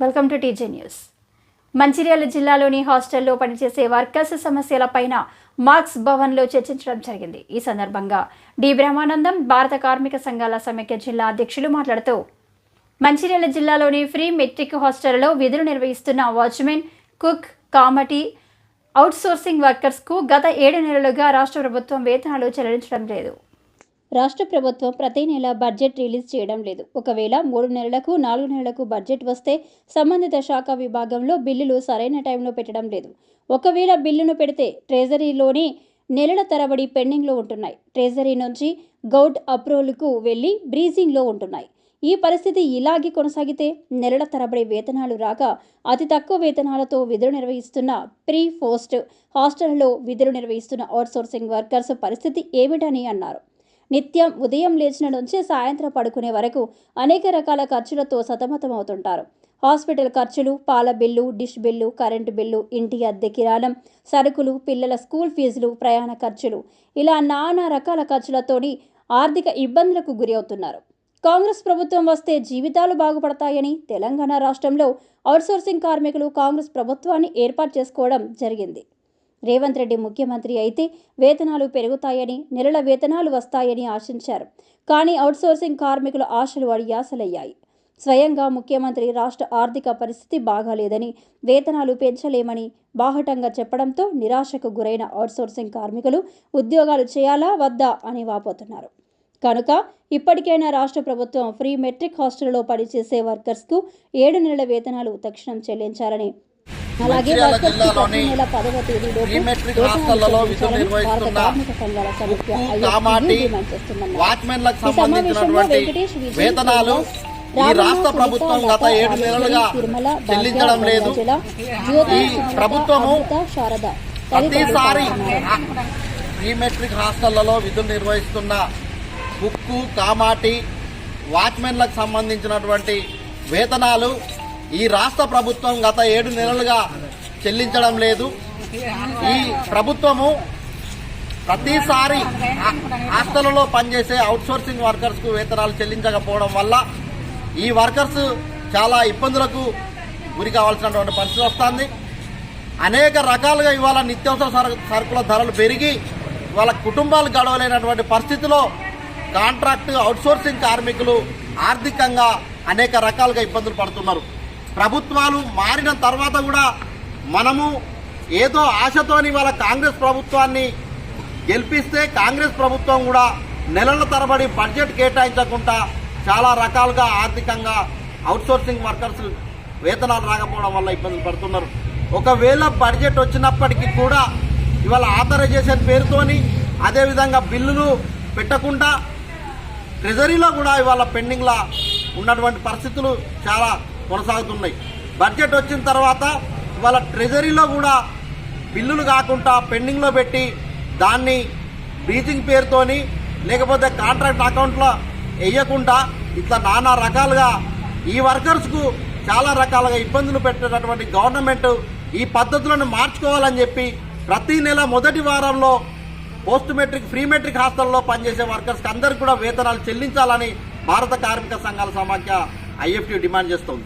Welcome to TJ news Mancherial జిల్లాలోని హాస్టల్లో పనిచేసే వర్కర్స్ సమస్యలపైన మార్క్స్ భవన్లో చర్చించడం జరిగింది. ఈ సందర్భంగా డి. బ్రహ్మానందం భారత కార్మిక సంఘాల సమైక్య జిల్లా అధ్యక్షులు మాట్లాడుతూ మంచిర్యాల జిల్లాలోని ఫ్రీ మెట్రిక్ హాస్టల్లో విధులు నిర్వహిస్తున్న వాచ్మెన్ కుక్ కామటి అవుట్సోర్సింగ్ వర్కర్స్కు గత ఏడు నెలలుగా రాష్ట్ర ప్రభుత్వం వేతనాలు చెల్లించడం లేదు. రాష్ట్ర ప్రభుత్వం ప్రతి నెల బడ్జెట్ రిలీజ్ చేయడం లేదు. ఒకవేళ మూడు నెలలకు నాలుగు నెలలకు బడ్జెట్ వస్తే సంబంధిత శాఖ విభాగంలో బిల్లులు సరైన టైంలో పెట్టడం లేదు. ఒకవేళ బిల్లును పెడితే ట్రెజరీలోని నెలల తరబడి పెండింగ్లో ఉంటున్నాయి. ట్రెజరీ నుంచి గౌడ్ అప్రూవల్కు వెళ్ళి బ్రీజింగ్లో ఉంటున్నాయి. ఈ పరిస్థితి ఇలాగే కొనసాగితే నెలల తరబడి వేతనాలు రాక అతి తక్కువ వేతనాలతో విధులు నిర్వహిస్తున్న ప్రీ పోస్ట్ హాస్టల్లో విధులు నిర్వహిస్తున్న అవుట్సోర్సింగ్ వర్కర్స్ పరిస్థితి ఏమిటని అన్నారు. నిత్యం ఉదయం లేచిన నుంచి సాయంత్రం పడుకునే వరకు అనేక రకాల ఖర్చులతో సతమతమవుతుంటారు. హాస్పిటల్ ఖర్చులు పాల bill dish bill current bill ఇంటి అద్దె కిరాణం సరుకులు పిల్లల స్కూల్ ఫీజులు ప్రయాణ ఖర్చులు. ఇలా నానా రకాల ఖర్చులతోని ఆర్థిక ఇబ్బందులకు గురి అవుతున్నారు కాంగ్రెస్ ప్రభుత్వం వస్తే జీవితాలు బాగుపడతాయని తెలంగాణ రాష్ట్రంలో అవుట్సోర్సింగ్ కార్మికులు కాంగ్రెస్ ప్రభుత్వాన్ని ఏర్పాటు చేసుకోవడం జరిగింది. రేవంత్ రెడ్డి ముఖ్యమంత్రి అయితే వేతనాలు పెరుగుతాయని నెలల వేతనాలు వస్తాయని ఆశించారు. కానీ అవుట్సోర్సింగ్ కార్మికుల ఆశలు అడియాసలయ్యాయి. స్వయంగా ముఖ్యమంత్రి రాష్ట్ర ఆర్థిక పరిస్థితి బాగాలేదని వేతనాలు పెంచలేమని బాహటంగా చెప్పడంతో నిరాశకు గురైన అవుట్సోర్సింగ్ కార్మికులు ఉద్యోగాలు చేయాలా వద్దా అని వాపోతున్నారు. కనుక ఇప్పటికైనా రాష్ట్ర ప్రభుత్వం ఫ్రీ మెట్రిక్ హాస్టల్లో పనిచేసే వర్కర్స్కు ఏడు నెలల వేతనాలు తక్షణం చెల్లించాలని అలాగే జిల్లాలోని హాస్టళ్ళలో విధులు నిర్వహిస్తున్న కామాటి. వాచ్మెన్లకు సంబంధించినటువంటి వేతనాలు ఈ రాష్ట్ర ప్రభుత్వం గత ఏడు నెలలుగా చెల్లించడం లేదు ఈ ప్రభుత్వము ప్రతిసారి తదితరులు ప్రీ మెట్రిక్ హాస్టళ్ళలో విధులు నిర్వహిస్తున్న కుక్కు కామాటి వాచ్మెన్లకు సంబంధించినటువంటి వేతనాలు ఈ రాష్ట్ర ప్రభుత్వం గత ఏడు నెలలుగా చెల్లించడం లేదు. ఈ ప్రభుత్వము ప్రతిసారి హా- హాస్టళ్ళలో పనిచేసే అవుట్సోర్సింగ్ వర్కర్స్కు వేతనాలు చెల్లించకపోవడం వల్ల ఈ వర్కర్స్ చాలా ఇబ్బందులకు గురి కావాల్సినటువంటి పరిస్థితి వస్తుంది. అనేక రకాలుగా ఇవాళ నిత్యావసర సరుకుల ధరలు పెరిగి వాళ్ళ కుటుంబాలు గడవలేనటువంటి పరిస్థితిలో కాంట్రాక్ట్ అవుట్సోర్సింగ్ కార్మికులు ఆర్థికంగా అనేక రకాలుగా ఇబ్బందులు పడుతున్నారు. ప్రభుత్వాలు మారిన తర్వాత కూడా మనము ఏదో ఆశతోని వాళ్ళ కాంగ్రెస్ ప్రభుత్వాన్ని గెలిపిస్తే కాంగ్రెస్ ప్రభుత్వం కూడా నెలల తరబడి బడ్జెట్ కేటాయించకుండా చాలా రకాలుగా ఆర్థికంగా అవుట్సోర్సింగ్ వర్కర్స్ వేతనాలు రాకపోవడం వల్ల ఇబ్బందులు పడుతున్నారు. ఒకవేళ బడ్జెట్ వచ్చినప్పటికీ కూడా ఇవాళ ఆథరైజేషన్ పేరుతోని అదేవిధంగా బిల్లులు పెట్టకుండా ట్రెజరీలో కూడా ఇవాళ పెండింగ్లా ఉన్నటువంటి పరిస్థితులు చాలా కొనసాగుతున్నాయి. బడ్జెట్ వచ్చిన తర్వాత ఇవాళ ట్రెజరీలో కూడా బిల్లులు కాకుండా పెండింగ్లో పెట్టి దాన్ని బ్రీచింగ్ పేరుతోని లేకపోతే కాంట్రాక్ట్ అకౌంట్లో వేయకుండా ఇట్లా నానా రకాలుగా ఈ వర్కర్స్కు చాలా రకాలుగా ఇబ్బందులు పెట్టేటటువంటి గవర్నమెంట్ ఈ పద్ధతులను మార్చుకోవాలని చెప్పి ప్రతి నెల మొదటి వారంలో పోస్ట్ మెట్రిక్ ప్రీ మెట్రిక్ హాస్టల్లో పనిచేసే వర్కర్స్కి అందరికీ కూడా వేతనాలు చెల్లించాలని భారత కార్మిక సంఘాల సమాఖ్య ఐఎఫ్టీ డిమాండ్ చేస్తోంది.